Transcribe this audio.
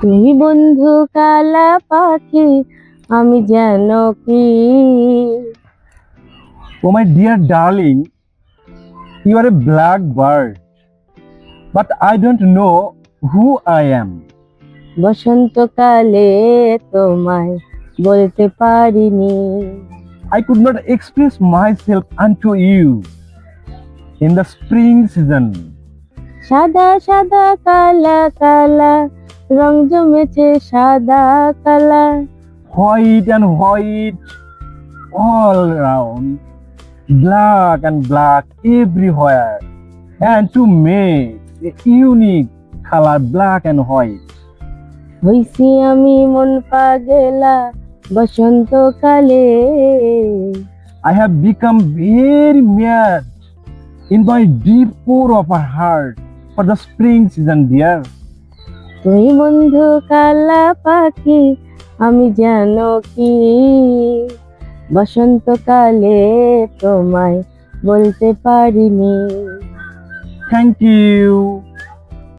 তুমি বন্ধু কালা পাখি আমি যেন কি Oh, my dear darling, you are a black bird, but I don't know who I am. বসন্তকালে তোমায় বলতে পারিনি I could not express myself unto you in the spring season. সাদা সাদা কালা কালা। রং জমেছে সাদা কালা। White and white all round black and black everywhere to me unique colour black and white হইছি আমি মন পাগেলা বসন্ত কালে I have become very mad in my deep core of our heart for the spring season, dear. তুই বন্ধু কালা পাখি আমি যেন কি বসন্তকালে তোমায় বলতে পারিনি Thank you.